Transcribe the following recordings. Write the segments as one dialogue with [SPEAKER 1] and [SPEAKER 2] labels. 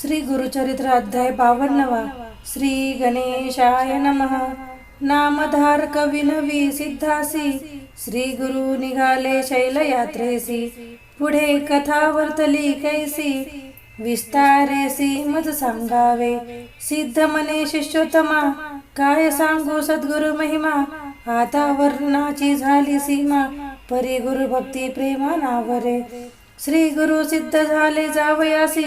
[SPEAKER 1] श्री गुरुचरित्र अध्याय बावन्नवा. श्री गणेशाय नमः. नामधार कविनवी सिद्धासी श्री गुरु निघाले शैलयात्रेसी पुढे कथा वर्तली कैसी विस्तारेसी मत सांगावे सिद्ध मने शिष्योत्तमा काय सांगू सद्गुरु महिमा आता वर्णाची झाली सीमा परी गुरु भक्ती प्रेमा नावरे श्री गुरु सिद्ध झाले जावयासी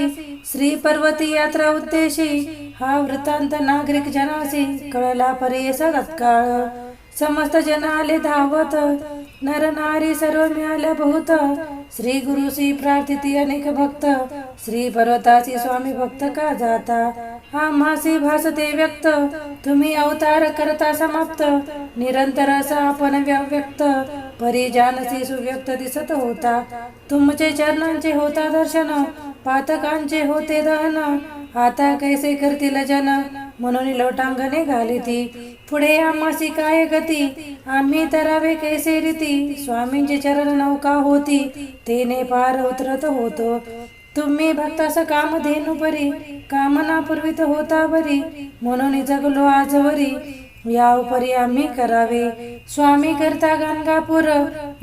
[SPEAKER 1] श्री पर्वती यात्रा उद्देशी हा वृत्तांत नागरिक जनासी कळला परी तत्काळ समस्त जनाले धावत नर नारी सर्व मिळाल्या बहुत श्री गुरुसी प्रार्थिती अनेक भक्त श्री पर्वताची स्वामी भक्त का जाता? हा मासी भासते व्यक्त तुम्ही अवतार करता समाप्त निरंतर असा आपण व्यक्त. परी जानसी सुव्यक्त दिसत होता. तुमचे चरणांचे होता दर्शन पातकांचे होते दहन. आता कैसे करतील जन? म्हणून लोटांगणे घाली ती पुढे आम्हासी काय गती? आम्ही तरावे कैसे रीती? स्वामींची चरण नौका होती. तेने पार उतरत होतो. तुम्ही भक्तास काम धेनु परी कामना पूर्वित होता बरी. म्हणून जगलो आजवरी या उपरी आम्ही करावे. स्वामी करता गंगापूर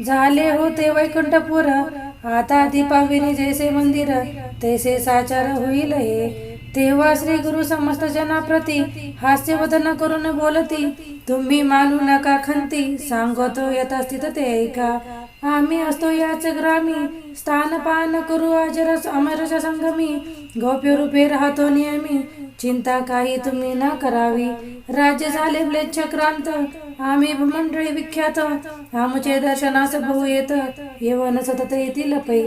[SPEAKER 1] झाले होते वैकुंठपूर. आता दीपाविनी जैसे मंदिर तैसे साचार होईल हे. तेव्हा श्री गुरु समस्त जनाप्रती हास्यवदन करून बोलती तुम्ही मानू नका खंती सांगतो यथास्थित ते ऐका. आम्ही असतो याच ग्रामी. स्थानपान करू अजरस अमरस संगमी. गोप्य रूपे राहतो नेहमी चिंता काही तुम्ही न करावी. राज्य झाले क्रांत. आम्ही मंडळी विख्यात. आमचे दर्शनास बहु येत. येवन सतत येतील पै.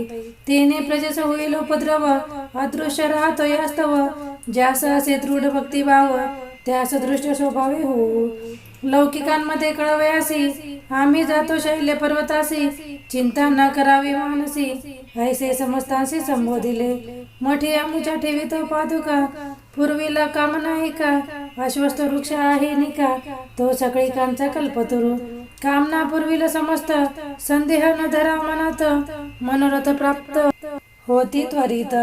[SPEAKER 1] तेने प्रजेस होईल उपद्रव अदृश्य राहतो यास्तव ज्यास असे दृढ भक्तिभाव त्यास दृष्ट स्वभावे हो लौकिकांमध्ये कळवयासी आम्ही जातो शैल्य पर्वतासी चिंता न करावी मानसी ऐसे समस्तांशी संबोधिले. मोठी आमुच्या ठेवितो पादुका पूर्वीला काम नाही का अश्वस्त वृक्ष आहे निका तो सगळीकांचा कल्पतरू. कामना पूर्वीला समस्त संदेह न धरा मनात मनोरथ प्राप्त. होती त्वरित.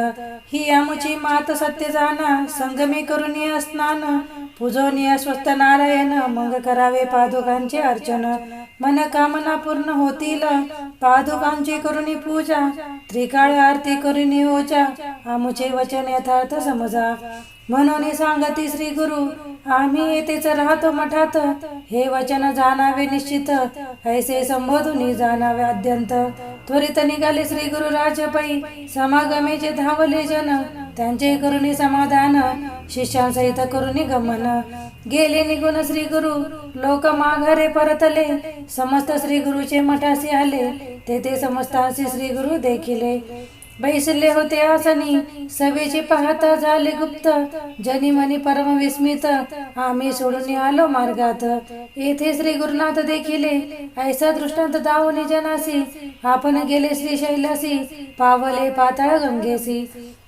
[SPEAKER 1] ही आमची मात सत्य जाना संगमी करून स्नान पूजोनिय स्वस्त नारायण मग करावे पादुकांचे अर्चन. मन कामना पूर्ण होतील. पादुकांची करुणी पूजा त्रिकाळ आरती करुणी ओजा. आमुचे वचन यथार्थ समजा. म्हणून सांगती श्री गुरु आम्ही येथेच राहतो मठात. हे वचन जाणावे निश्चित ऐसे संबोधून जाणावे अत्यंत. त्वरित निघाले श्री गुरु राजपै समागमेचे धावले जन त्यांचे करुणी समाधान शिष्यांसहित करुणी गमन. गेले निघून श्री गुरु लोक माघारे परतले. समस्त श्री गुरुचे मठासी आले तेथे समस्तांशी श्री गुरु देखिले. बैसले होते आसनी. सवेचे पाहता झाले गुप्त. जनी मनी परम विस्मित आम्ही सोडून आलो मार्गात. येथे श्री गुरुनाथ देखिले ऐसा दृष्टांत दावणी जनासी. आपण गेले श्री शैलासी. पावले पाताळ गंगेसी.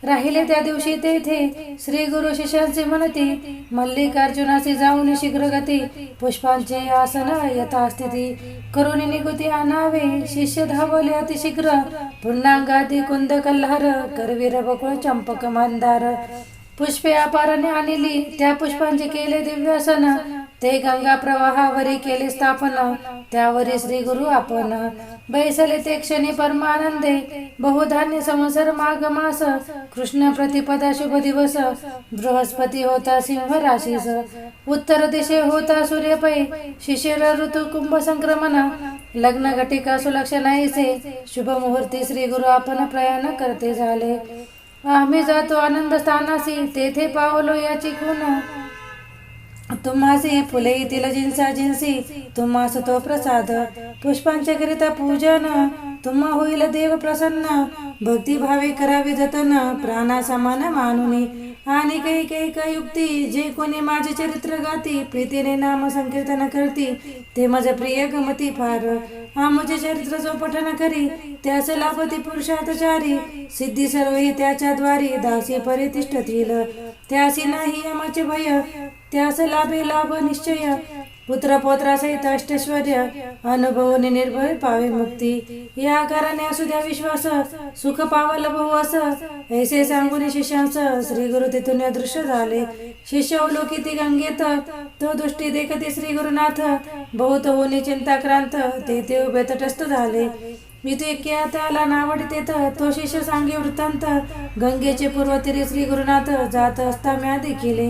[SPEAKER 1] राहिले त्या दिवशी तेथे श्री गुरु शिष्यांचे म्हणते मल्लिकार्जुनाचे जाऊन शीघ्र गती पुष्पांचे आसन यथास्थिती करून निगुती आणावे. शिष्य धावले अतिशीघ्र पुन्हा कुंद कल्हार करवीर बकुळ चंपक मंदार पुष्पे अपाराने आणली. त्या पुष्पांचे केले दिव्यासन ते गंगा प्रवाहावरी केले स्थापन. त्यावरी श्री गुरु आपण. बैसले ते क्षणी परमानंदे. बहुधान्य संवत्सर माघ मास कृष्ण प्रतिपदा शुभ दिवस. बृहस्पती होता सिंह राशीस. उत्तर दिशे होता सूर्यपै. शिशिर ऋतू कुंभ संक्रमण. लग्न घटिका सुलक्षणाईसे शुभ मुहूर्ती श्री गुरु आपण प्रयाण करते झाले. आम्ही जातो आनंद स्थानासी तेथे पावलो याची खून तुम्हासी फुले येतील जिन्सा जिन्सी तुम्हास तो प्रसाद. पुष्पांचे करिता पूजन. तुम्हा होईल देव प्रसन्न. भक्ती भावे करावी जतन. प्राणा समान मानुनी. आणि काही काही काही युक्ती जे कोणी माझे चरित्र गाती प्रीतीने नाम संकीर्तन करती ते माझ्या प्रिय गमती फार. हा आमचे चरित्र जो पठन करी त्यास लाभती पुरुषार्थचारी सिद्धी सर्व ही त्याच्या द्वारी दासी परितिष्ठतील. त्यासी नाही आमाचे भय त्यास लाभे लाभ निश्चय. पुत्र पोत्रासहित अष्टैश्वर्य अनुभवने निर्भय पावे मुक्ती. या आकाराने असू द्या विश्वास सुख पावल बहु असं ऐसे सांगून शिष्यांस श्री गुरु तिथून अदृश्य झाले. शिष्य अवलोकिती गंगेत तो दृष्टी देखते श्री गुरुनाथ बहुत होणे चिंताक्रांत ते ते उभे तटस्थ झाले. मी इथे त्याला नावडते तो शिष्य सांगे वृत्तांत. गंगेचे पूर्व तीरी श्री गुरुनाथ जात असता म्या देखील.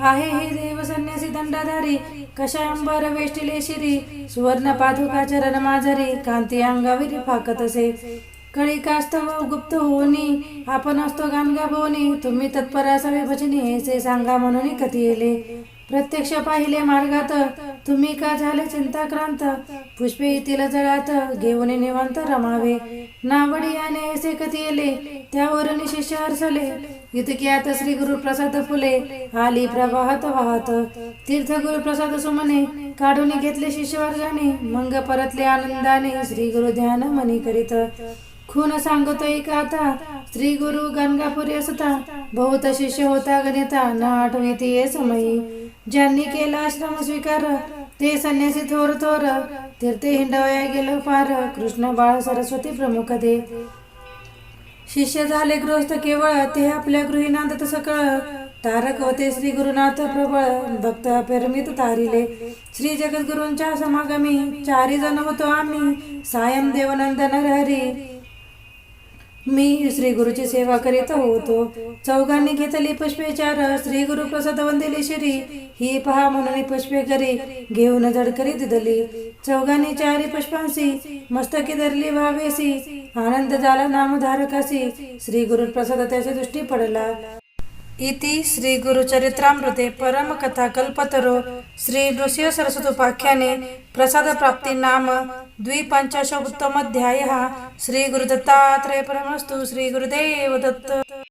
[SPEAKER 1] आहे हे देव संन्यासी दंडाधारी कशा अंबर वेष्टिले शिरी सुवर्ण पादुका चरण माझरी कांती अंगाविरी फाकत असे. कळी कास्तव गुप्त होनी आपण असतो गाणगा भोवनी तुम्ही तत्पर असावे भजनी हे सांगा म्हणून कथी येले. प्रत्यक्ष पाहिले मार्गात तुम्ही का झाले चिंताक्रांत? पुष्पे येतील जळात घेऊन निवांत रमावे. नावडी याने ऐसे कधी येले? त्यावरून शिष्य हरसले. इतक्यात श्री गुरु प्रसाद फुले आली प्रवाहात वाहत. तीर्थ गुरुप्रसाद सुमने काढून घेतले शिष्यवर्गाने. मंग परतले आनंदाने श्री गुरु ध्यान मनी करीत. खून सांगतोय का आता? श्री गुरु गणगापुरी असता. बहुत शिष्य होता गणिता. न आठविती ये समयी. ज्यांनी केला आश्रम स्वीकार ते संन्यासी थोर थोर. तीर्थे हिंडवया गेलो फार कृष्ण बाळ सरस्वती प्रमुख दे शिष्य झाले गृहस्थ केवळ. ते आपल्या गृहिनांत सकळ. तारक होते श्री गुरुनाथ प्रबळ. भक्त पेरमित तारिले. श्री जगद्गुरूंच्या समागमी. चारी जण होतो आम्ही. सायम देवनंदन हरी. मी श्री गुरुची सेवा करीत होतो चौघांनी घेतली पुष्पेचार श्री गुरु प्रसाद वंदिली शिरी. ही पहा म्हणून पुष्पे करी घेऊन जड करीत दिली. चौघांनी चारी पुष्पांशी मस्तकी धरली भावेसी आनंद झाला नामधारकासी श्री गुरु प्रसाद त्याच्या दृष्टी पडला. इति श्री गुरुचरित्रामृते परमकथा कल्पतरो श्री नृसिंह सरस्वतोपाख्याने प्रसादप्राप्ति नाम द्विपञ्चाशोत्तमध्यायः श्रीगुरुदत्तात्रयपरमस्तु श्रीगुरुदेव दत्त